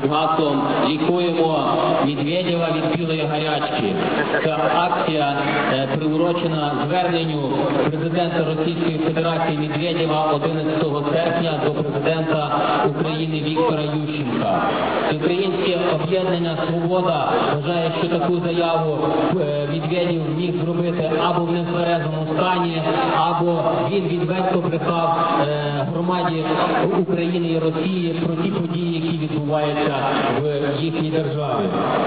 під гаслом лікуємо Медведєва від білої гарячки. Ця акція е, приурочена зверненню президента Російської Федерації Медведєва 11 серпня до президента України Віктора Ющенка. Українське об'єднання Свобода вважає, що таку заяву е, Медведєв міг зробити або в нетверезому стані, або він відверто брехав е, громаді України і Росії про ті події, які відбуваються в їхній державі.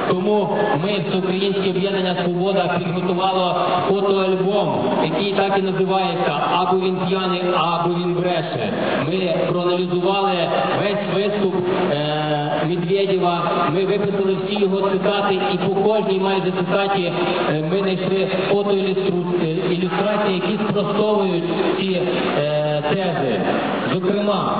Тому ми, Всеукраїнське об'єднання Свобода, підготувало фотоальбом, який так і називається Або він п'яний, або він бреше. Ми проаналізували весь виступ е, Медведєва, ми виписали всі його цитати, і по кожній майже цитаті е, ми знайшли фотоілюстрації, які спростовують ці е, тези. Зокрема,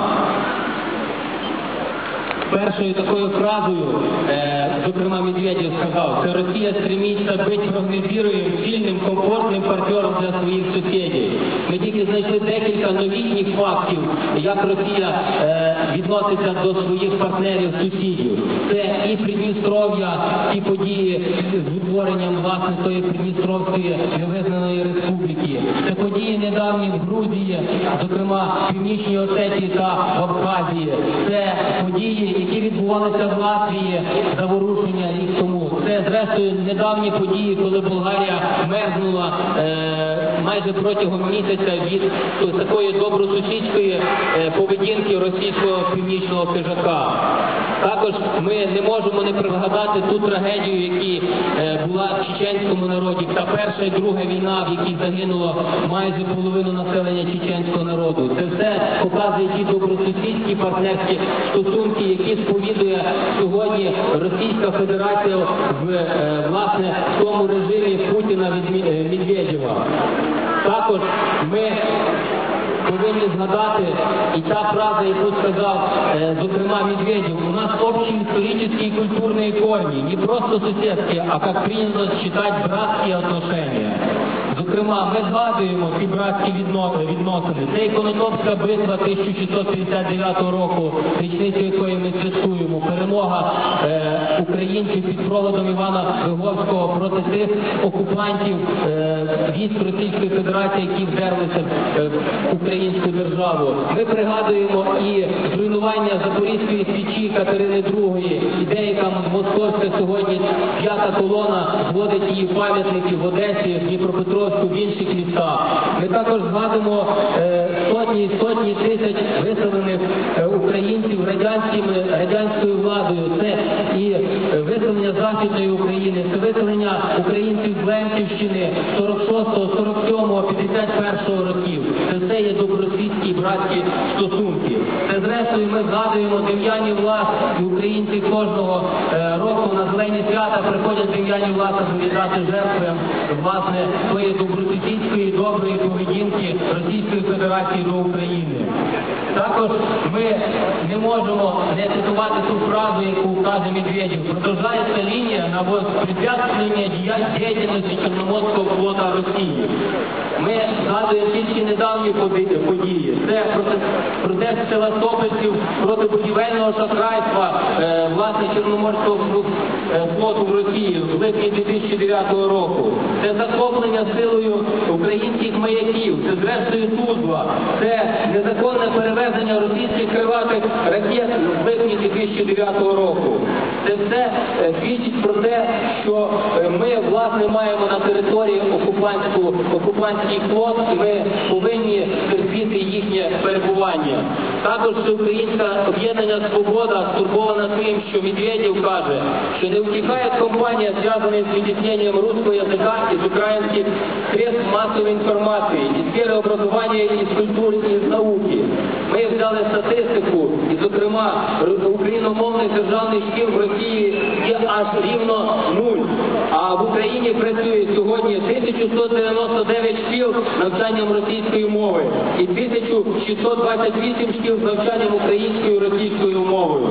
першою такою фразою, е, зокрема, Медведєв сказав, це Росія стремиться бути прогнозируєм, сильним, комфортним партнером для своїх сусідів. Ми тільки знайшли декілька новітніх фактів, як Росія е, відноситься до своїх партнерів, сусідів. Це і Придністров'я, ті події з утворенням власне тої Придністровської невизнаної республіки. Це події недавні в Грузії, зокрема в Північній Осетії та в Абхазії. Це події, які відбувалися в Латвії, заворушення рік тому. Це зрештою недавні події, коли Болгарія мерзнула е, майже протягом місяця від такої добросусідської е, поведінки російського північного хижака. Також ми не можемо не пригадати ту трагедію, які е, була в чеченському народі. Та перша і друга війна, в якій загинуло майже половину населення чеченського народу. Це все показує ті добросусідські партнерські стосунки, які сповідує сьогодні Російська Федерація в е, власне в тому режимі Путіна від Медведєва. Також ми повинні згадати і та фраза, яку сказав, е, зокрема, Медведєв, у нас общие исторические и культурные корні, не просто сусідські, а як прийнято вважати, братські отношения. Зокрема, ми згадуємо ці братські відно- відносини. Це Конотопська битва 1659 року, річницю якої ми святкуємо, перемога е, українців під проводом Івана Виговського проти тих окупантів е, військ Російської Федерації, які вдерлися е, в українську державу. Ми пригадуємо і зруйнування Запорізької свічі Катерини II, і деяка московська сьогодні п'ята колона зводить її пам'ятники в Одесі, в Дніпропетровську, в інших містах. Ми також згадуємо е, сотні і сотні тисяч виселених е, українців радянськими радянською владою. Це і е, виселення Західної України, це виселення українців з Лемківщини 46-го, 47-го, 51-го років. Це все є добросвітські братські стосунки. Це зрештою ми згадуємо Дем'яні влас і українці кожного е, року на зелені свята приходять Дем'яні власа віддати жертви власне своєї добросусідської доброї поведінки Російської Федерації до України. Також ми не можемо не цитувати ту фразу, яку каже Медведєв. Продовжається лінія на препятствування діяльності Чорноморського флота Росії. Ми згадуємо тільки недавні події. Це протест севастопольців проти будівельного шахрайства е, власне Чорноморського флоту в Росії в липні 2009 року. Це захоплення силою українських маяків, це зрештою Тузла, це незаконне перевезення російських криватих ракет в липні 2009 року. Це все е, свідчить про те, що е, ми власне маємо на території окупантську окупантський флот, і ми повинні терпіти їхнє перебування. Також Всеукраїнське об'єднання Свобода стурбована тим, що Медведєв каже, що не утихає компанія, зв'язана з відтісненням руського язика із українських средств масової інформації, із сфери образування, із культури і з науки. Ми взяли статистику, і, зокрема, україномовних державних шкіл в Росії є аж рівно нуль. В Україні працює сьогодні 1199 шкіл навчанням російської мови і 1628 шкіл з навчанням українською і російською мовою.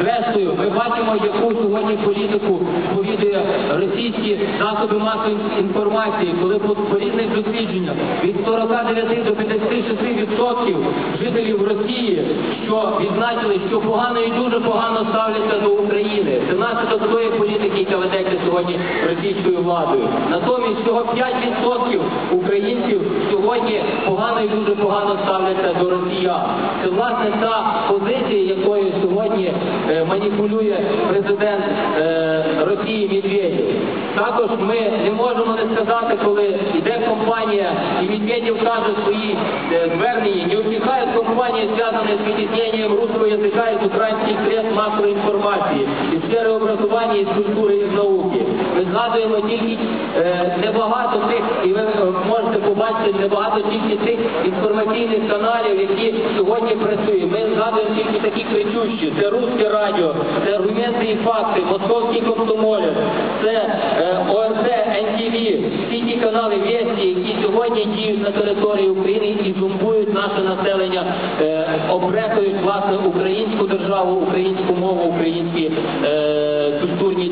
Зрештою, ми бачимо, яку сьогодні політику повідує російські засоби масової інформації, коли по, різних дослідженнях від 49 до 56 відсотків жителів Росії, що відзначили, що погано і дуже погано ставляться до України. Це наслідок тої політики, яка ведеться сьогодні російською владою. Натомість всього 5% українців сьогодні погано і дуже погано ставляться до росіян. Це власне та позиція, якою сьогодні е, маніпулює президент е, Росії Медведєв. Також ми не можемо не сказати, коли йде компанія і Медведєв каже свої е, звернення, не утихає компанія, зв'язана з відтісненням русского язика із українських средств масової інформації, із сфери образування, із культури і науки. Ми згадуємо тільки е, небагато тих, і ви е, можете побачити небагато тільки тих інформаційних каналів, які сьогодні працюють. Ми згадуємо тільки такі кричущі. Це Русське радіо, це аргументи і факти, Московський комсомолець, це е, ОРТ, НТВ, всі ті канали Весті, які сьогодні діють на території України і зумбують наше населення, е, обрекують власне українську державу, українську мову, українські е, культурні.